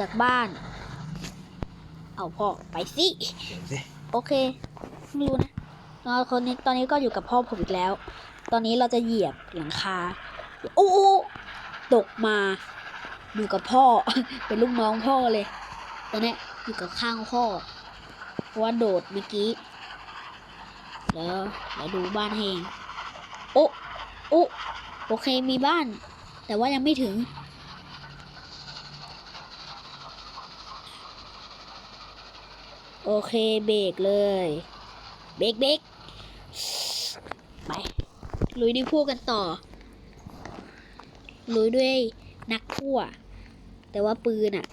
จากบ้าน เอาพ่อไปสิเดี๋ยวสิโอเคไม่รู้นะตอนคนนี้ตอนนี้ก็อยู่กับพ่อผมอีกแล้ว ตอนนี้เราจะเหยียบหลังคาโอ้โอ้ตกมา อยู่กับพ่อ เป็นลูกน้องพ่อเลย ตอนเนี้ยอยู่กับข้างพ่อเพราะว่าโดดเมื่อกี้ แล้วแล้วดูบ้านเองโอ้โอ้โอเคมีบ้าน แต่ว่ายังไม่ถึง โอเคเบรกเลย เบรกเบรกไป ลุยด้วยพวกกันต่อ ลุยด้วยนักพั่ว แต่ว่าปืนอะ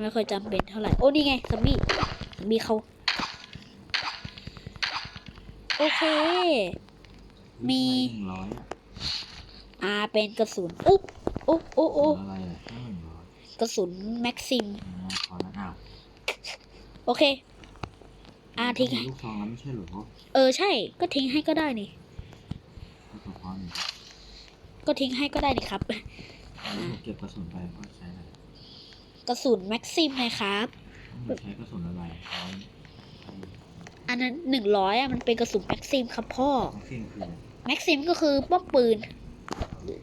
ไม่ค่อยจำเป็นเท่าไหร่ โอ้นี่ไงซัมบี้ซัมบี้เขา โอเค มีหนึ่งร้อยอะอ่าเป็นกระสุนอุ๊บอุ๊บอุ๊บอุ๊บอะไรอะหนึ่งร้อยกระสุนแม็กซิมอ๋อขอแล้วอ้าวโอเค อ่าทิ้งให้ลูกซองแล้วไม่ใช่เหรอเออใช่ ก็ทิ้งให้ก็ได้นี่ก็เฉพาะนี่ก็ทิ้งให้ก็ได้นี่ครับอันนี้ผมเก็บกระสุนไปก็ใช้อะไรกระสุนแม็กซิมนะครับผมใช้กระสุนอะไรร้อยอันนั้นหนึ่งร้อยอะมันเป็นกระสุนแม็กซิมครับพ่อทั้งสิ้นคืออะไรแม็กซิมก็คือป้อมปืน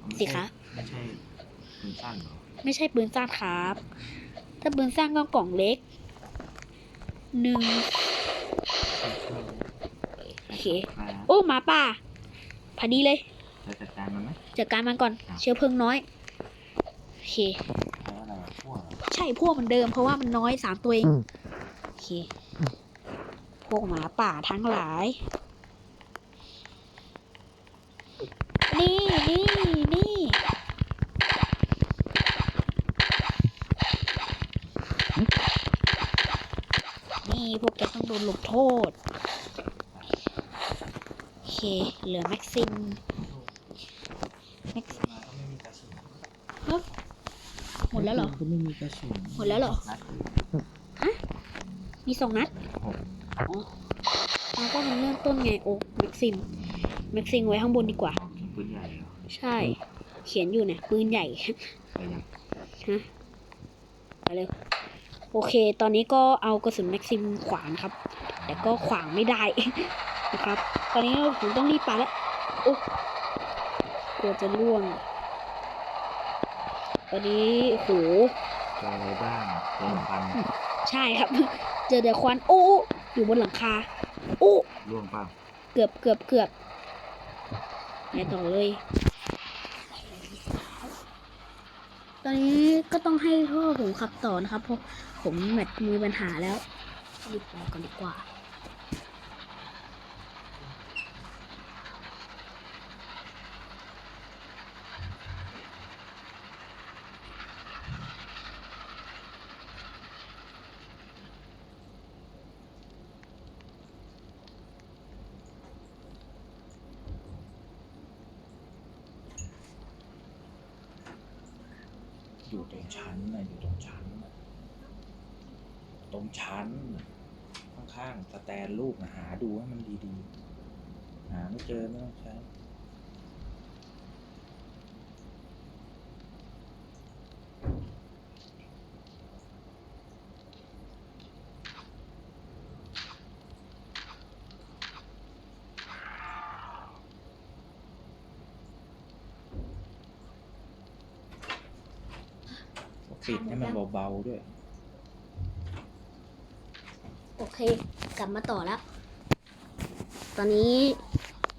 ไม่สิใช่คะไม่ใช่ปืนสั้นเหรอไม่ใช่ปืนสั้นครับ ถ้าปืนสั้นก็กล่องเล็กหนึ่ง โอเคครับโอ้หมาป่าพอดีเลย จะจัดการมันไหม จัดการมันก่อนเชื้อเพลิงน้อย โอเคใช้อะไรพวกใช่พวกเหมือนเดิมเพราะว่ามันน้อยสามตัวเองโอเค พวกหมาป่าทั้งหลาย นี่นี่นี่นี่พวกแกต้องโดนลงโทษโอ เคเหลือแม็กซิมแม็กซิมมาก็ไม่มีกระสุนหมดแล้วเหรอ ก็ไม่มีกระสุนหมดแล้วเหรอนัดมีสองนัดหกอ๋อเอาก็มันเริ่มต้นไงโอ้แม็กซิม แม็กซิมไว้ข้างบนดีกว่าเอายิงปืนใหญ่เหรอใช่ เขียนอยู่เนี่ยปืนใหญ่ ไปยังฮะไปเลยโอเค ตอนนี้ก็เอากระสุนแม็กซิมขวางครับ แต่ก็ขวางไม่ได้ นะครับ ตอนนี้ผมต้องรีบไปแล้วโอ้กลัวจะล่วงตอนนี้โหเจออะไรบ้างเจอฟันใช่ครับ เจอแต่ควันโอ้อยู่บนหลังคาโอ้ร่วงเปล่าเกือบเกือบเกือบไปต่อเลย ตอนนี้ก็ต้องให้พ่อผมขับต่อนะครับเพราะผมแมทมีปัญหาแล้วรีบไปก่อนดีกว่า ชั้นนะอยู่ตรงชั้นน่ะตรงชั้นนะข้างๆสแตนลูกนะหาดูให้มันดีๆ หาไม่เจอไม่ต้องใช้ ปิดให้มันเบาๆด้วย โอเค กลับมาต่อแล้ว ตอนนี้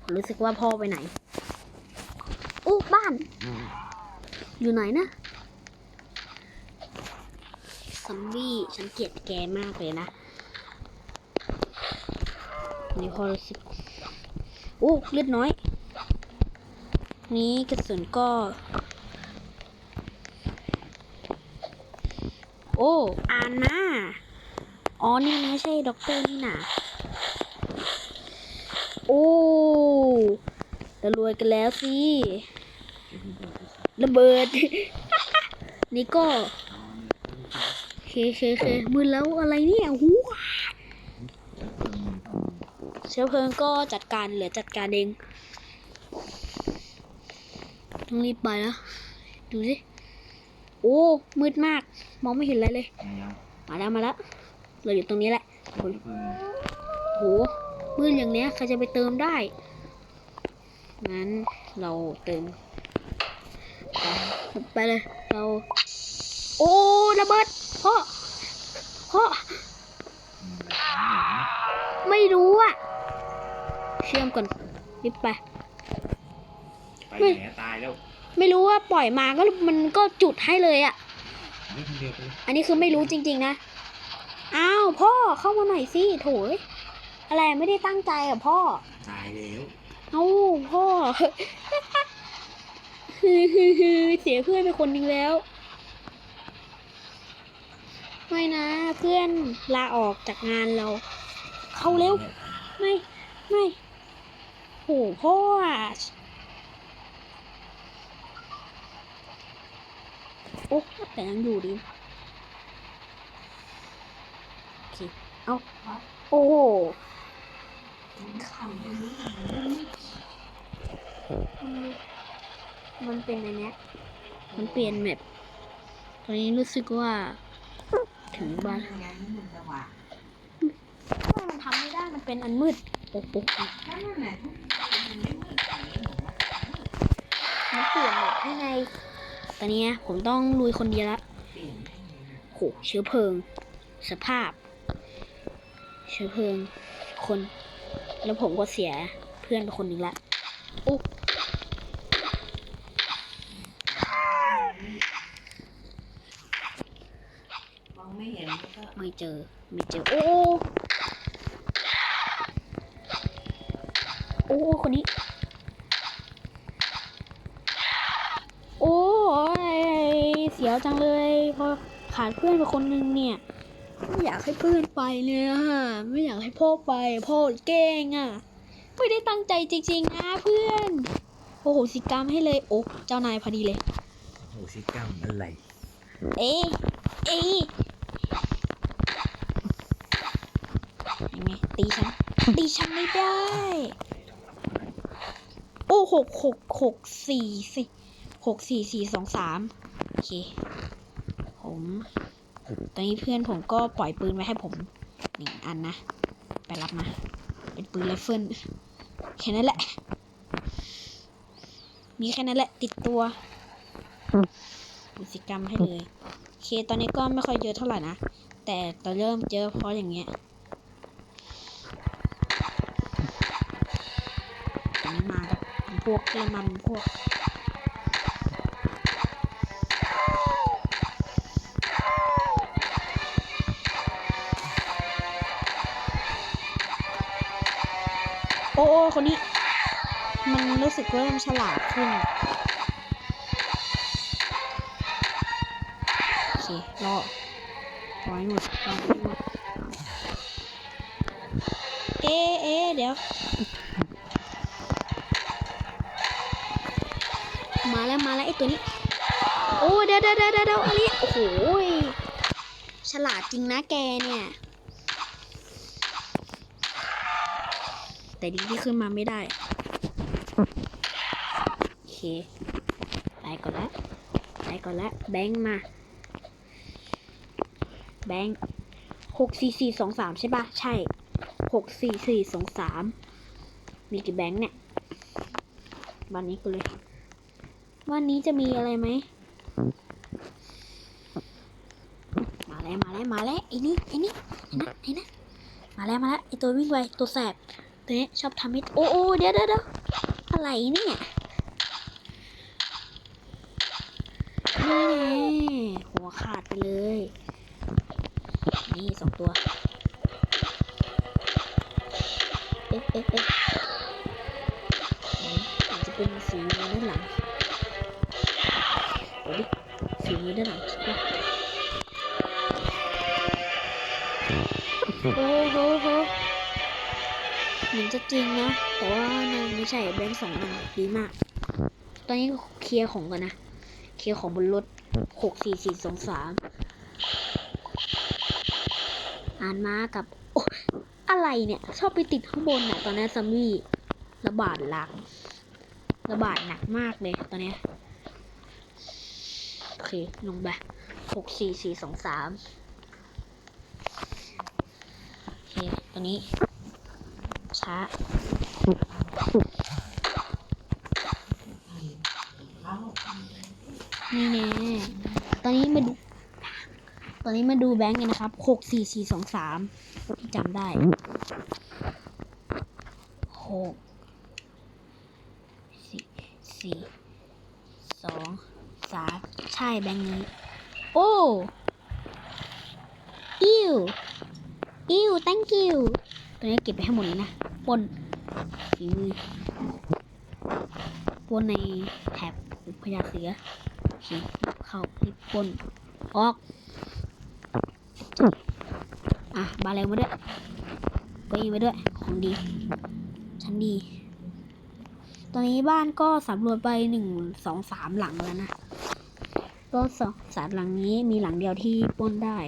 ผมรู้สึกว่าพ่อไปไหนอู้บ้าน อยู่ไหนนะซัมบี้ฉันเกลียดแกมากเลยนะนี่พอรู้สึกอู้เลือดน้อย นี้กระสุนก็ อ้อ่านนะอ๋อ นี่ไม่ใช่ด็อกเตอร์นี่นะโอ้จะรวยกันแล้วสิระเบิด นี่ก็เคเคเคมือแล้วอะไรเนี่ยหูเชื้อเพลิงก็จัดการเหลือจัดการเอง ต้องรีบไปแล้ว ดูสิ โอ้ มืดมาก มองไม่เห็นอะไรเลยยังมาแล้วมาแล้วเราอยู่ตรงนี้แหละเพิ่งโหมืดอย่างเนี้ยใครจะไปเติมได้งั้นเราเติมไปเลยเรา โอ้ระเบิดพ่อพ่อไม่รู้อะเชื่อมก่อนรีบไปไปไหนตายแล้ว ไม่รู้ว่าปล่อยมาก็มันก็จุดให้เลยอะ เรื่องคนเดียวไปเลยอันนี้คือไม่รู้จริง ๆ นะ อ้าวพ่อเข้ามาหน่อยสิโถยอะไรไม่ได้ตั้งใจอะพ่อ ตายแล้วเอ้าพ่อฮือฮือฮือเสียเพื่อนไปคนหนึงแล้ว ไม่นะ เพื่อนลาออกจากงานเรา เข้าเร็ว ไม่ ไม่โหพ่อ อะโอ้แต่ยังอยู่ดีโอเคเอาโอ้โหมันเป็นอันเนี้ยมันเปลี่ยนแมปตอนนี้รู้สึกว่า ถึงบ้านถ้ามันทำไม่ได้มันเป็นอันมืดโอ้โหมันเปลี่ยนหมดให้ไงต อนนี้ผมต้องลุยคนเดียวละโหเชื้อเพลิง สภาพ เชื้อเพลิง คน แล้วผมก็เสียเพื่อนไปคนหนึ่งละอ้มองไม่เห็นไม่เจอ ไม่เจอ โอ้ โอ้ คนนี้ โอ้ย เสียวจังเลยพอขาดเพื่อนไปคนนึงเนี่ยไม่อยากให้เพื่อนไปเลยอะไม่อยากให้พ่อไป พ่อเก่งอะไม่ได้ตั้งใจจริงๆนะเพื่อนโอ้โหสิกรรมให้เลยโอ้เจ้านายพอดีเลยโหสิกรรมอะไร เอ๊ะเอ๊ะยังไงตีฉันตีฉันไม่ได้โอ้หกหกหกสี่สิหกสี่สี่สองสาม โอเค ผมตอนนี้เพื่อนผมก็ปล่อยปืนไว้ให้ผมหนึ่งอันนะ ไปรับมา เป็นปืนไรเฟิลแค่นั้นแหละ มีแค่นั้นแหละ ติดตัวกิจกรรมให้เลยโอเค ตอนนี้ก็ไม่ค่อยเยอะเท่าไหร่นะ แต่ตอนเริ่มเจอเพราะอย่างเงี้ยตอนนี้มากับพวกเริ่มมาเป็นพวก คนนี้ มันรู้สึกว่มฉลาดขึ้นโอเครอรอให้หมดรอให้หมดเอ๊ะเอ๊เดี๋ยว มาแล้วมาแล้วไอ้ตัวนี้ โอ้เดี๋ยวเดี๋ยวเดี๋ยวเดี๋ยวอันนี้โอ้โหยฉลาดจริงนะแกเนี่ย แต่ดีที่ขึ้นมาไม่ได้ โอเค ไปก่อนแล้วไปก่อนแล้วแบงค์มา แบงค์หกสี่สี่สองสามใช่ปะใช่หกสี่สี่สองสามมีกี่แบงค์เนี่ย วันนี้กูเลย วันนี้จะมีอะไรไหม มาแล้ว มาแล้ว มาแล้วไอ้นี่ไอ้นี่ไอ้นะไอ้นะมาแล้วมาแล้วไอ้ตัววิ่งไวตัวแสบ ตัวนี้ชอบทำให้โอ้โอ้เดี๋ยวเดี๋ยวอะไรเนี่ยนี่หัวขาดไปเลย นี่สองตัว เอ๊ะเอ๊ะเอ๊ะอาจจะเป็นสีมือด้านหลังเดี๋ยวดิสีมือด้านหลังโอ้โห เหมือนจะจริงนะ แต่ว่ามันไม่ใช่แบงค์สองอันดีมาก ตอนนี้เคลียร์ของก่อนนะ เคลียร์ของบนรถหกสี่สี่สองสามอ่านมากับ โอ้อะไรเนี่ย ชอบไปติดข้างบนน่ะตอนนี้ซัมมี่ระบาดหลัก ระบาดหนักมากเลยตอนนี้ โอเค ลงไปหกสี่สี่สองสามโอเคตอนนี้ ช้านี่แน่ตอนนี้มาดู ตอนนี้มาดูแบงค์กันนะครับหกสี่สี่สองสามที่จำได้หกสี่สี่สองสามใช่แบงค์นี้ โอ้อิวอิว thank you ตัวนี้เก็บไปให้หมดเลยนะ ปนฝีมือปนในแท็บหรือพยาเสือโอเคเข้ารีบปนออก อะ บาเร็วมาด้วยก็ยิงไปด้วย ของดี ชั้นดี ตอนนี้บ้านก็สำรวจไปหนึ่งสองสามหลังแล้วนะ ก็สองสามหลังนี้มีหลังเดียวที่ป้นได้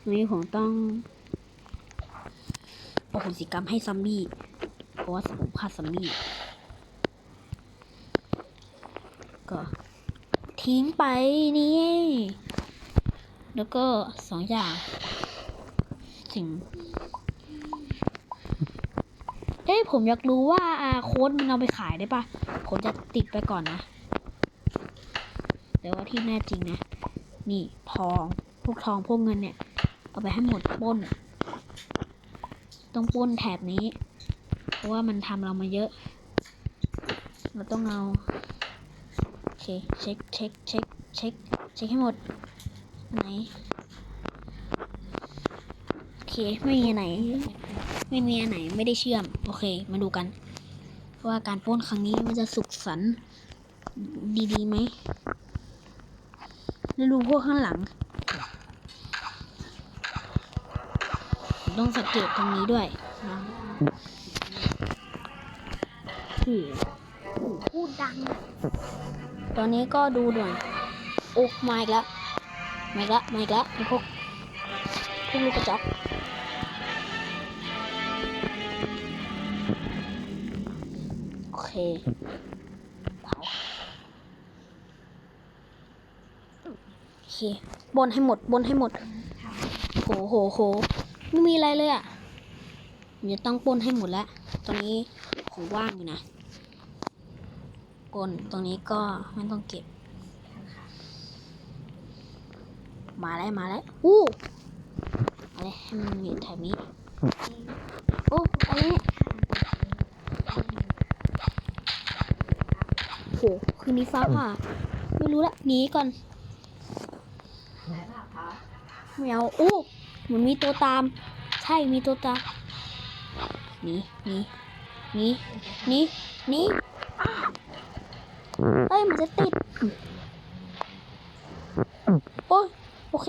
ตรงนี้ผมต้อง โอโหสิกรรมให้ซัมบี้เพราะว่าผมฆ่าซัมบี้ก็ทิ้งไปนี่ แล้วก็สองอย่างสิ่งเอ้ยผมอยากรู้ว่าอาโค้ดมันเอาไปขายได้ปะผมจะติดไปก่อนนะแต่ว่าที่แน่จริงนะ นี่ทอง พวกทองพวกเงินเนี่ย เอาไปให้หมดป้น ต้องป้นแถบนี้ เพราะว่ามันทำเรามาเยอะ เราต้องเอา โอเค เช็คเช็คเช็คเช็คเช็คให้หมด ไหน โอเค ไม่มีอันไหน ไม่มีอันไหนไม่ได้เชื่อม โอเค มาดูกันว่าการป้นครั้งนี้มันจะสุขสันต์ดีๆไหมแล้วดูพวกข้างหลังผม ต้องสังเกตตรงนี้ด้วยนะคือพูดดัง ตอนนี้ก็ดูหน่อยโอ้มาอีกแล้วมาอีกแล้วมาอีกแล้วพวกพวกลูกกระจอกโอเคเผาโอเคบนให้หมดบนให้หมดโหโหโห ไม่มีอะไรเลยอะ่ะเดี๋ยวต้องปนให้หมดแล้วตอนนี้ของว่างอยู่นะปนตรงนี้ก็ไม่ต้องเก็บ มาแล้วมาแล้วอู้อะไรให้มันอยู่แถบนี้ โอ้อะไรเนี่ยโหคืนนี้ฟ้าผ่าไม่รู้ละหนีก่อนไม่เอาอู้ เหมือนมีตัวตาม ใช่มีตัวตามหนีหนีหนีหนีหนีเอ้ยมันจะติดโอ้ยโอเค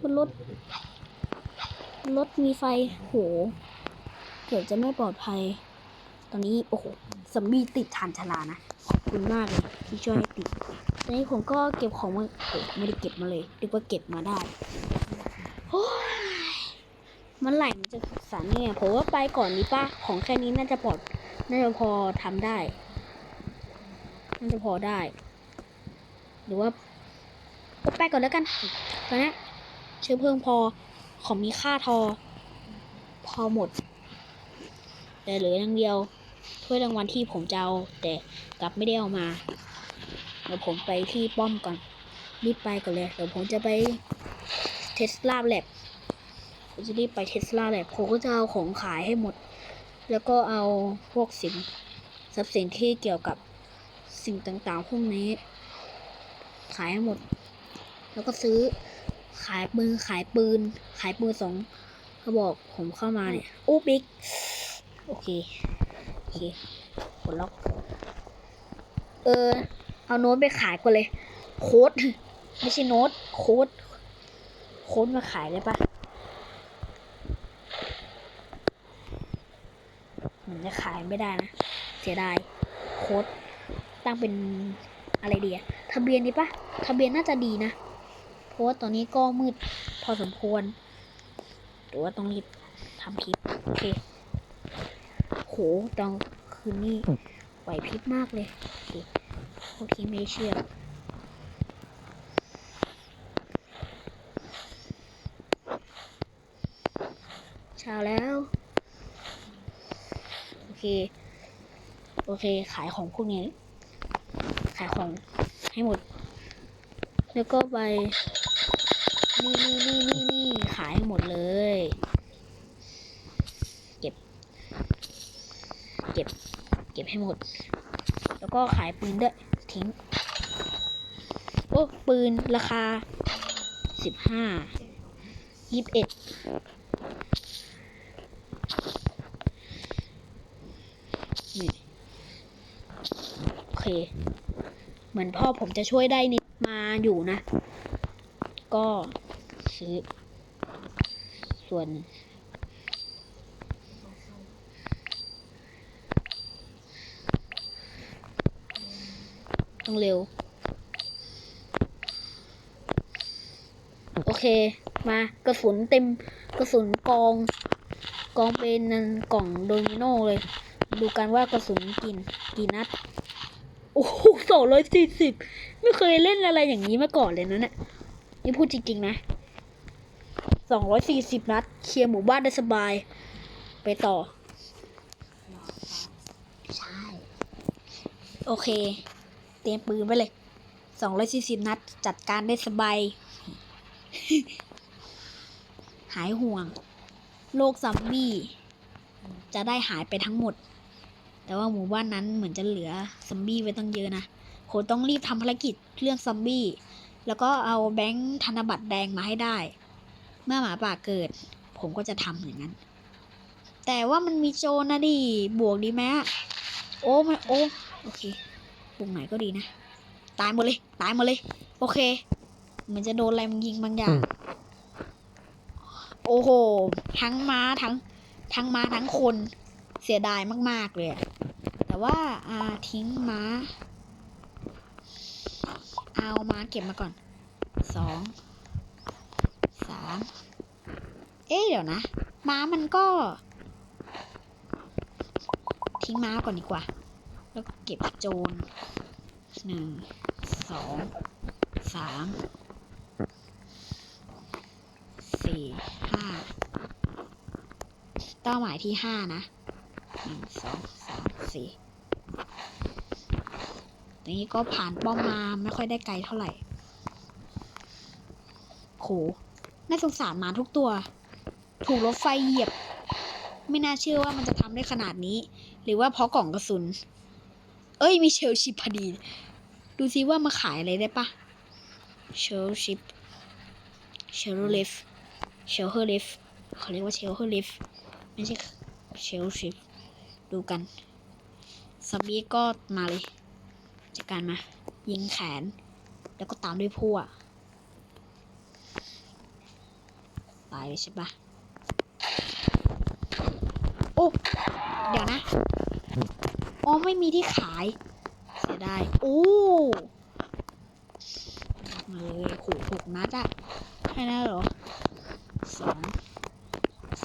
บนรถรถมีไฟโหเกือบจะไม่ปลอดภัย ตอนนี้โอ้โหซอมบีติดฐานชลานะขอบคุณมากเลยที่ช่วยให้ติดตอนนี้ผมก็เก็บของมาโอ้ไม่ได้เก็บมาเลยเรียกว่าเก็บมาได้ โอ้ยมันไหลมันจะสารเนี่ยผมว่าไปก่อนนี้ป้าของแค่นี้น่าจะปลอดน่าจะพอทำได้ น่าจะพอได้ หรือว่าไปก่อนแล้วกันตอนนี้เชื้อเพลิงพอของมีค่าทอ พอหมด แต่เหลืออย่างเดียวถ้วยรางวัลที่ผมจะเอาแต่กลับไม่ได้เอามาเดี๋ยวผมไปที่ป้อมก่อนรีบไปก่อนเลยเดี๋ยวผมจะไป เทสลาแลบผมจะรีบไปเทสลาแลบผมก็จะเอาของขายให้หมด แล้วก็เอาพวกสินทรัพย์สินที่เกี่ยวกับสิ่งต่างๆ พวกนี้ ขายให้หมด แล้วก็ซื้อขายปืนขายปืน ขายปืนสองเขาบอกผมเข้ามาเนี่ยโอ้บิ๊กโอเคโอเคกดล็อก เออ เอาโน้ตไปขายก่อนเลย โค้ดไม่ใช่โน้ตโค้ด โค้ดมาขายเลยปะเหมือนจะขายไม่ได้นะ เสียดาย โค้ดตั้งเป็นอะไรเดีอะทะเบียนดีปะทะเบียนน่าจะดีนะ เพราะว่าตอนนี้ก็มืดพอสมควรหรือว่าต้องรีบทำคลิป โอเค โหตอนคืนนี้ไหวพริบมากเลย โอเคโอเคไม่เชื่อ ช้าแล้ว โอเคโอเค ขายของพวกนี้ ขายของให้หมด แล้วก็ไป นี่นี่นี่นี่นี่ขายให้หมดเลย เก็บ เก็บ เก็บให้หมด แล้วก็ขายปืนด้วย ทิ้ง โอ้ ปืนราคาสิบห้ายี่สิบเอ็ดนี่โอ เหมือนพ่อผมจะช่วยได้นิดมาอยู่นะ ก็ซื้อ ส่วนต้องเร็ว โอเค มากระสุนเต็มกระสุนกอง กองเป็นกล่องโดมิโนเลย ดูกันว่ากระสุนกินกี่นัด สองร้อยสี่สิบไม่เคยเล่นอะไรอย่างนี้มาก่อนเลยนะเนี่ยนี่พูดจริง ๆ นะสองร้อยสี่สิบนัดเคลียร์หมู่บ้านได้สบาย ไปต่อ ใช่ โอเค เตรียมปืนไว้เลยสองร้อยสี่สิบนัด จัดการได้สบาย หายห่วงโลกซัมบี้จะได้หายไปทั้งหมด แต่ว่าหมู่บ้านนั้นเหมือนจะเหลือซัมบี้ไว้ตั้งเยอะนะ โคต้องรีบทำภารกิจเรื่องซัมบี้ แล้วก็เอาแบงค์ธนบัตรแดงมาให้ได้ เมื่อหมาป่าเกิด ผมก็จะทำอย่างนั้น แต่ว่ามันมีโจรนะดิ บวกดีไหมอะโอ้ไม่โอ้โอเคปุ่มไหนก็ดีนะ ตายหมดเลย ตายหมดเลย โอเคมือนจะโดนอะไรมันยิงบางอย่าง โอ้โห ทั้งม้าทั้ง ทั้งม้าทั้งคน เสียดายมาก ๆ เลย แต่ว่าอ่าทิ้งม้า เอาม้าเก็บมาก่อนสองสามเอ๊ะเดี๋ยวนะ ม้ามันก็ ทิ้งม้าก่อนดีกว่า แล้วเก็บโจรหนึ่งสองสามสี่ห้าเป้าหมายที่ห้านะหนึ่งสองสามสี่ นี้ก็ผ่านป้อมมาไม่ค่อยได้ไกลเท่าไหร่โหน่าสงสารหมาทุกตัว ถูกรถไฟเหยียบ ไม่น่าเชื่อว่ามันจะทำได้ขนาดนี้ หรือว่าเพราะกล่องกระสุน เอ้ย มีเชลชิปพอดี ดูซิว่ามาขายอะไรได้ปะเชลชิปเชลลิฟเชลเฮอร์ลิฟเขาเรียกว่าเชลเฮอร์ลิฟไม่ใช่เชลชิปดูกันซอมบี้ก็มาเลย จัดการมา ยิงแขน แล้วก็ตามด้วยพั่วตายเลยใช่ปะโอ้ เดี๋ยวนะ อ๋อ ไม่มีที่ขาย เสียดาย โอ้เลยโหหกนัดอะแค่นั้นเหรอสอง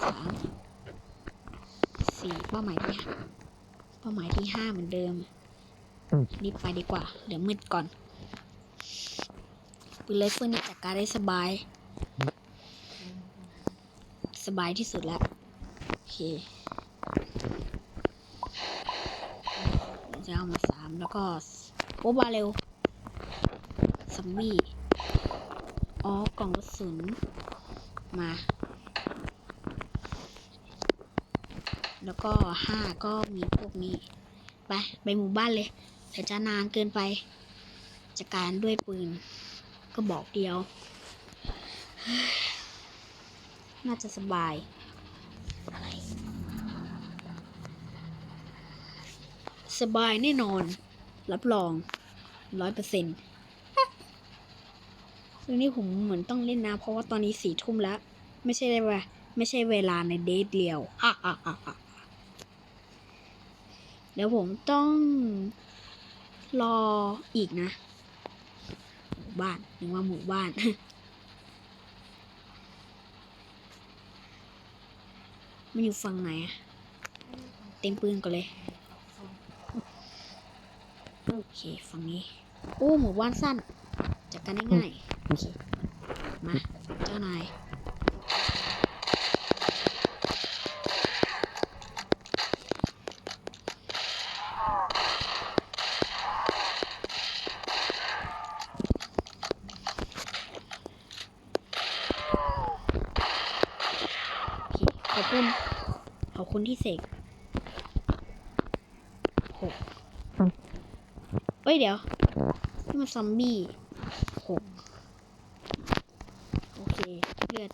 สามสี่เป้าหมายที่ห้าเป้าหมายที่ห้าเหมือนเดิม รีบไปดีกว่า เดี๋ยวมืดก่อนปืนไรเฟิลนี่จัดการได้สบาย สบายที่สุดแล้วโอเคจะเอามาสามแล้วก็โอ้บาเร็วซัมบี้อ๋อกล่องกระสุนมา แล้วก็ห้าก็มีพวกนี้ ไป ไปหมู่บ้านเลย เดี๋ยวจะนานเกินไปจัดการด้วยปืน ก็บอกเดียว น่าจะสบาย อะไร สบายแน่นอน รับรองร้อยเปอร์เซ็นต์ซึ่งนี่ผมเหมือนต้องเล่นนะ เพราะว่าตอนนี้สี่ทุ่มแล้ว ไม่ใช่เวลาไม่ใช่เวลาในเดทเดียว อะอะอะเดี๋ยวผมต้อง รออีกนะ หมู่บ้านนึกว่าหมู่บ้าน มันอยู่ฝั่งไหนอะเต็มปืนก่อนเลย โอเคฝั่งนี้ โอ้ หมู่บ้านสั้นจัดการได้ง่าย โอเค มา เจ้านาย ขอบ คุณขอบคุณที่เสกหกเอ้ยเดี๋ยวนี่มันซอมบี้หกโอเค เลือด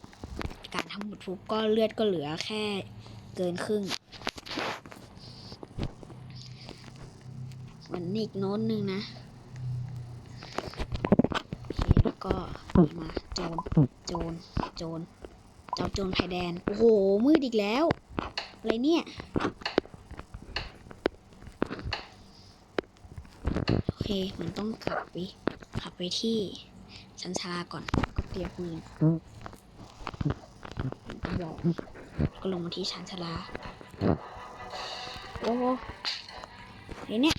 การทำหมดทุกก็เลือดก็เหลือแค่เกินครึ่งมันอีกโน้นหนึ่งนะ โอเค แล้วก็มาโจร โจร โจร เจ้าโจรภายแดน โอ้โห มืดอีกแล้ว อะไรเนี่ย โอเค มันต้องกลับไปขับไปที่ชั้นชาลาก่อน ก็เตรียมปืนก็บอกก็ลงมาที่ชันชาลา โอ้โหเดี๋ยวเนี่ย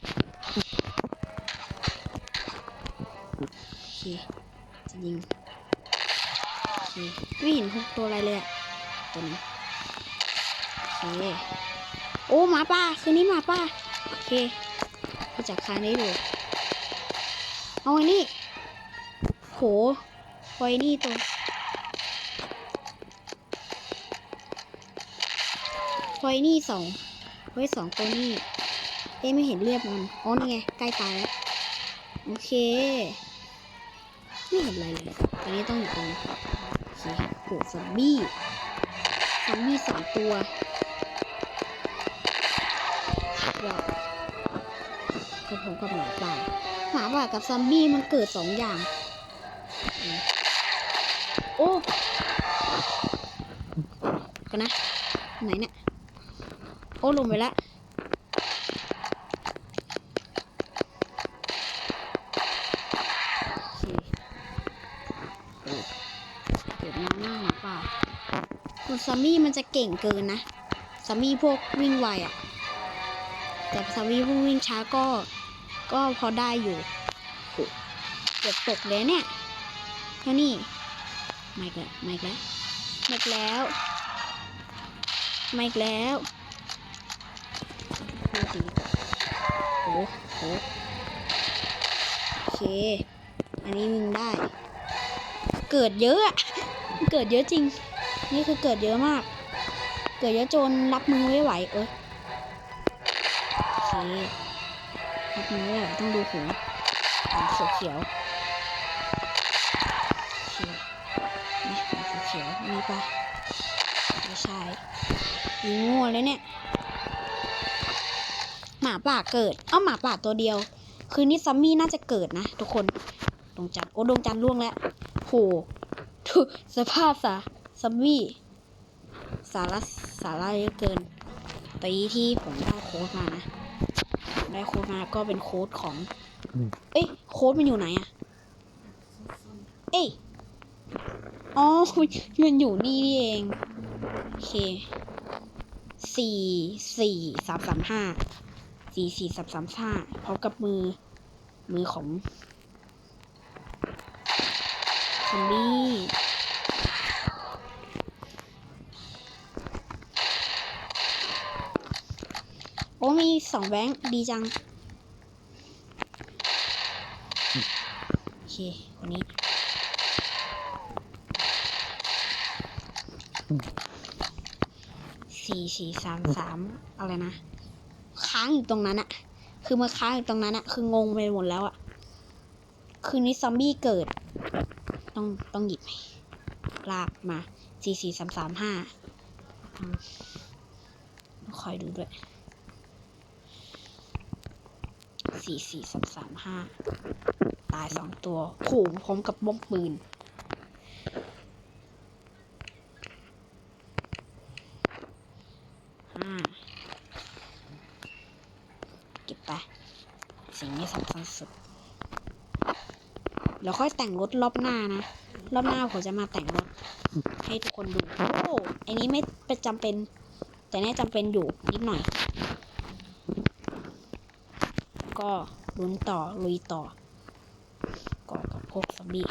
ตัวอะไรเลยอะตัวนี้โอเคโอ้หมาป่าคืนนี้หมาป่าโอเคมาจากคานได้ดูเอาไอ้นี่โหปล่อยนี่ตัวปล่อยนี่สองไว้สองตัวนี่เอ้ไม่เห็นเรียบมันอ๋อนี่ไงใกล้ตายแล้วโอเค ไม่เห็นอะไรเลย ตอนนี้ต้องอยู่ตรงนี้โอเค หซอมบี้ซอมบี้สองตัวว้ากับผมกับหมาป่าหมาป่ากับซอมบี้มันเกิดสองอย่าง โอ้กันนะ ไหนเนี่ย โอ้ลงไปแล้ว มันจะเก่งเกินนะซอมบี้พวกวิ่งไวอะ่ะแต่ซอมบี้พวกวิ่งช้าก็ ก็พอได้อยู่เกือบตกเลยเนี่ยแล้วนี่ไม่กแล้วไม่กแล้วไม่กแล้วไม่กแล้วโอ้ดีโอ้โหโอเค อันนี้มึงได้ เกิดเยอะอะเกิดเยอะจริง นี่คือเกิดเยอะมาก เกิดเยอะจนรับมือไม่ไหวเอ้ยโอเครับมือไม่ไหวต้องดูหูหูเขียวๆโอเคนี่หูเขียวๆนี่ปะไม่ใช่ยิงงัวเลยเนี่ยหมาป่าเกิด เอ้าหมาป่าตัวเดียว คืนนี้ซัมมี่น่าจะเกิดนะ ทุกคนดวงจันทร์โอ้ดวงจันทร์ล่วงแล้วโหสภาพสะซัมมี่สาระ สาระเยอะเกินตอนนี้ที่ผมได้โค้ดมานะได้โค้ดมาก็เป็นโค้ดของ เอ้ยโค้ดมันอยู่ไหนอะเอ้ยอ๋อมันอยู่นี่นี่เองโอเคสี่สี่สามสามห้าสี่สี่สามสามห้าพร้อมกับมือมือของซอมบี้ โอ้ มี สองแบงค์ดีจัง โอเค คนนี้ สี่สี่สามสามอะไรนะ ค้างอยู่ตรงนั้นอะคือมาค้างอยู่ตรงนั้นอะคืองงไปหมดแล้วอะคืนนี้ซอมบี้เกิด ต้องต้องหยิบลากมาสี่สี่สามสามห้าคอยดูด้วย สี่สี่สามสามห้าตายสองตัวโขพร้อมกับบ้องปืนเก็บไปสิ่งนี้สำคัญสุดแล้วค่อยแต่งรถรอบหน้านะ รอบหน้าผมจะมาแต่งรถ ให้ทุกคนดู โอ้อันนี้ไม่เป็นจำเป็น แต่แน่จำเป็นอยู่นิดหน่อย ก็ลุ้นต่อลุยต่อ ก่อกับพวกซอมบี้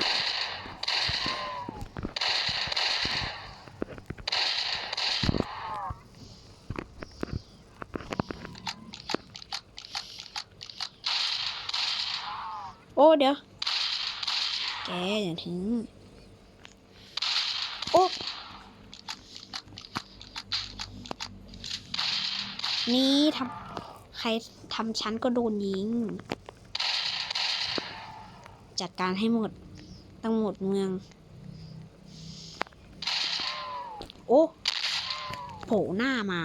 โอ้ เดี๋ยว แกอย่าถึง โอ้ นี่ทำ ใครทำชั้นก็โดนยิง จัดการให้หมดตั้งหมดเมือง โอ้โผล่หน้ามา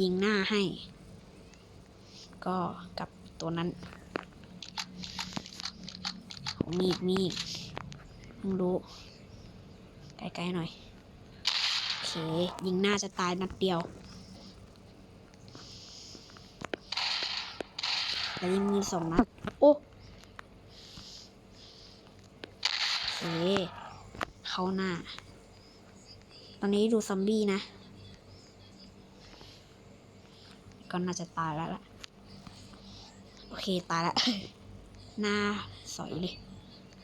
ยิงหน้าให้ ก็กับตัวนั้นโอ้มีอีกมีอีกเพิ่งรู้ใกล้ๆหน่อยโอเค ยิงหน้าจะตายนัดเดียว แล้วยังมีสองนัดโอ้โอเคเข้าหน้า ตอนนี้ดูซอมบี้นะ ก็น่าจะตายแล้วล่ะ โอเค ตายแล้ว หน้าสอยเลย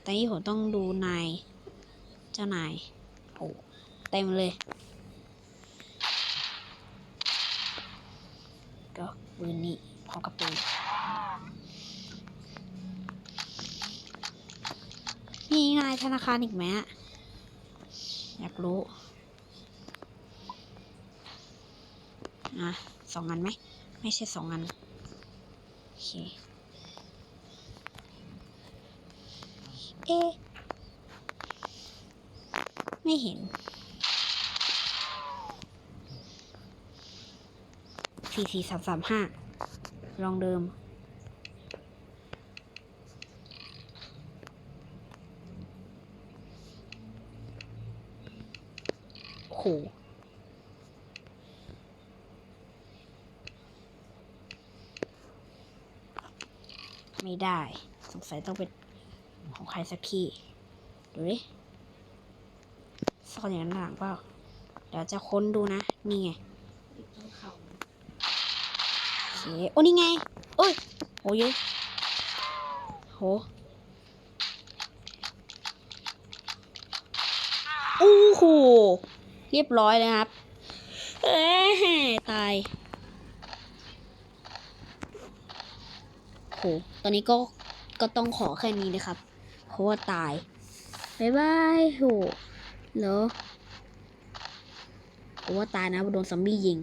ตอนนี้ผมต้องดูนาย เจ้านาย โอ้ เต็มเลย ก็ปืนนี้พร้อมกับปืนมีนาย ธนาคารอีกไหมอยากรู้อะสองอันไหม ไม่ใช่สองอัน โอเค เอ๊ะไม่เห็น สี่สี่สามสามห้าลองเดิม โอ้โหไม่ได้ สงสัยต้องเป็นของใครสักที่ ดูดิซ่อนอย่างนั้นหลังเปล่า เดี๋ยวจะค้นดูนะ นี่ไงโอเคโอ้นี่ไง โอ้ย โอ้ยโหโอ้โห เรียบร้อยเลยครับ เอ้ตายโหตอนนี้ก็ก็ต้องขอแค่นี้นะครับ เพราะว่าตายบายบายโหเหรอผมว่าตายนะโดนซอมบี้ยิง